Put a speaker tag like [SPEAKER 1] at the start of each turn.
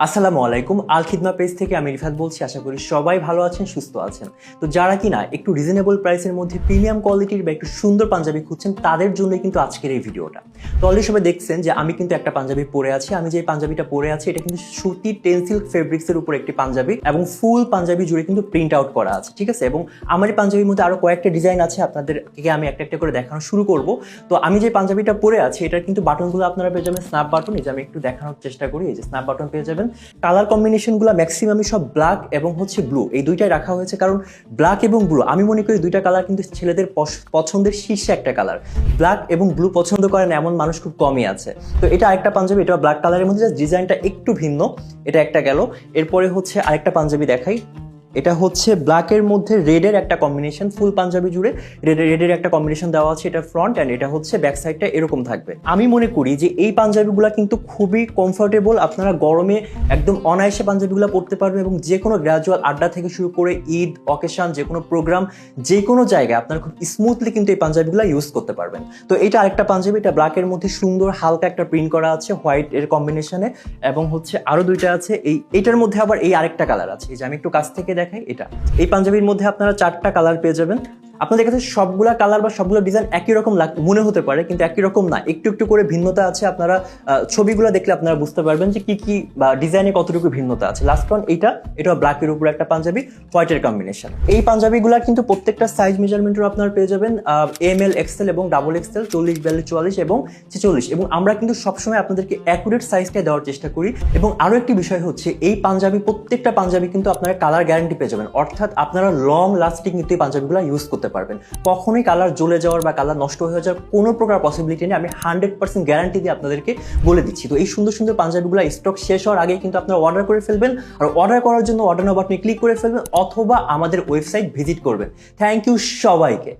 [SPEAKER 1] আসসালামু আলাইকুম আল খিদমা পেজ থেকে আমি রিফাত বলছি। আশা করি সবাই ভালো আছেন, সুস্থ আছেন। তো যারা কিনা একটু রিজনেবল প্রাইসের মধ্যে প্রিমিয়াম কোয়ালিটির বা একটু সুন্দর পাঞ্জাবি খুঁজছেন, তাদের জন্যই কিন্তু আজকের এই ভিডিওটা। তো অলরেডি সবাই দেখছেন যে আমি কিন্তু একটা পাঞ্জাবি পরে আছি। আমি যে পাঞ্জাবিটা পরে আছি, এটা কিন্তু সুতি টেন্সিল ফেব্রিক্সের উপর একটি পাঞ্জাবি এবং ফুল পাঞ্জাবি জুড়ে কিন্তু প্রিন্ট আউট করা আছে, ঠিক আছে? এবং আমার এই পাঞ্জাবির মধ্যে আরও কয়েকটা ডিজাইন আছে আপনাদেরকে আমি একটা একটা করে দেখানো শুরু করব। তো আমি যে পাঞ্জাবিটা পরে আছি, এটার কিন্তু বাটনগুলো আপনারা পেয়ে যাবেন স্ন্যাপ বাটন এই যে আমি একটু দেখানোর চেষ্টা করি, এই যে স্ন্যাপ বাটন পেয়ে যাবেন। কালার কম্বিনেশনগুলো ম্যাক্সিমামই সব ব্ল্যাক এবং হচ্ছে ব্লু এই দুইটাই রাখা হয়েছে কারণ ব্ল্যাক এবং ব্লু আমি মনে করি দুইটা কালার কিন্তু ছেলেদের পছ- পছন্দের শীর্ষে একটা কালার ব্ল্যাক এবং ব্লু পছন্দ করেন এমন মানুষ খুব কমই আছে। তো এটা আরেকটা পাঞ্জাবি, এটা ব্ল্যাক কালারের মধ্যে ডিজাইনটা একটু ভিন্ন। এটা একটা গেল। এরপরে হচ্ছে আরেকটা পাঞ্জাবি দেখাই। এটা হচ্ছে ব্ল্যাকের মধ্যে রেডের একটা কম্বিনেশন ফুল পাঞ্জাবি জুড়ে রেড রেডের একটা কম্বিনেশন দেওয়া আছে এটা ফ্রন্ট অ্যান্ড এটা হচ্ছে ব্যাক সাইডটা এরকম থাকবে। আমি মনে করি যে এই পাঞ্জাবিগুলো কিন্তু খুবই কমফোর্টেবল আপনারা গরমে একদম অনায়াসে পাঞ্জাবিগুলো পরতে পারবেন এবং যে কোনো গ্রাজুয়াল আড্ডা থেকে শুরু করে ঈদ অকেশন যে কোনো প্রোগ্রাম যে কোনো জায়গায় আপনারা খুব স্মুথলি কিন্তু এই পাঞ্জাবিগুলো ইউজ করতে পারবেন। তো এটা আরেকটা পাঞ্জাবি, এটা ব্ল্যাকের মধ্যে সুন্দর হালকা একটা প্রিন্ট করা আছে হোয়াইট এর কম্বিনেশনে এবং হচ্ছে আরও দুইটা আছে, এই, এটার মধ্যে আবার এই আরেকটা কালার আছে যে আমি একটু কাছ থেকে দেখাই এটা। এই পাঞ্জাবির মধ্যে আপনারা চারটা কালার পেয়ে যাবেন। আপনাদের কাছে সবগুলা কালার বা সবগুলো ডিজাইন একই রকম মনে হতে পারে, কিন্তু একই রকম না। একটু একটু করে ভিন্নতা আছে, আপনারা ছবিগুলো দেখলে আপনারা বুঝতে পারবেন যে কি কি বা ডিজাইনে কতটুকু ভিন্নতা আছে। লাস্ট ওয়ান এইটা এটা ব্ল্যাকের উপর একটা পাঞ্জাবি হোয়াইটের কম্বিনেশন এই পাঞ্জাবিগুলো কিন্তু প্রত্যেকটা সাইজ মেজারমেন্টও আপনারা পেয়ে যাবেন এম এল এক্সেল এবং ডাবল এক্সেল চল্লিশ, বিয়াল্লিশ, চুয়াল্লিশ এবং ছেচল্লিশ। এবং আমরা কিন্তু সবসময় আপনাদেরকে অ্যাকুরেট সাইজটা দেওয়ার চেষ্টা করি। এবং আরও একটি বিষয় হচ্ছে, এই পাঞ্জাবি, প্রত্যেকটা পাঞ্জাবি কিন্তু আপনারা কালার গ্যারান্টি পেয়ে যাবেন। অর্থাৎ আপনারা লং লাস্টিং কিন্তু এই পাঞ্জাবিগুলো ইউজ করতে পারবেন। কখনোই কালার জ্বলে যাওয়ার বা কালার নষ্ট হয়ে যাওয়ার কোনো প্রকার পসিবিলিটি নেই। আমি হান্ড্রেড পার্সেন্ট গ্যারান্টি দিয়ে আপনাদেরকে বলে দিচ্ছি। তো এই সুন্দর সুন্দর পাঞ্জাবিগুলো স্টক শেষ হওয়ার আগে কিন্তু আপনারা অর্ডার করে ফেলবেন। আর অর্ডার করার জন্য অর্ডার নাও বাটনে ক্লিক করে ফেলবেন অথবা আমাদের ওয়েবসাইট ভিজিট করবেন। থ্যাংক ইউ সবাইকে।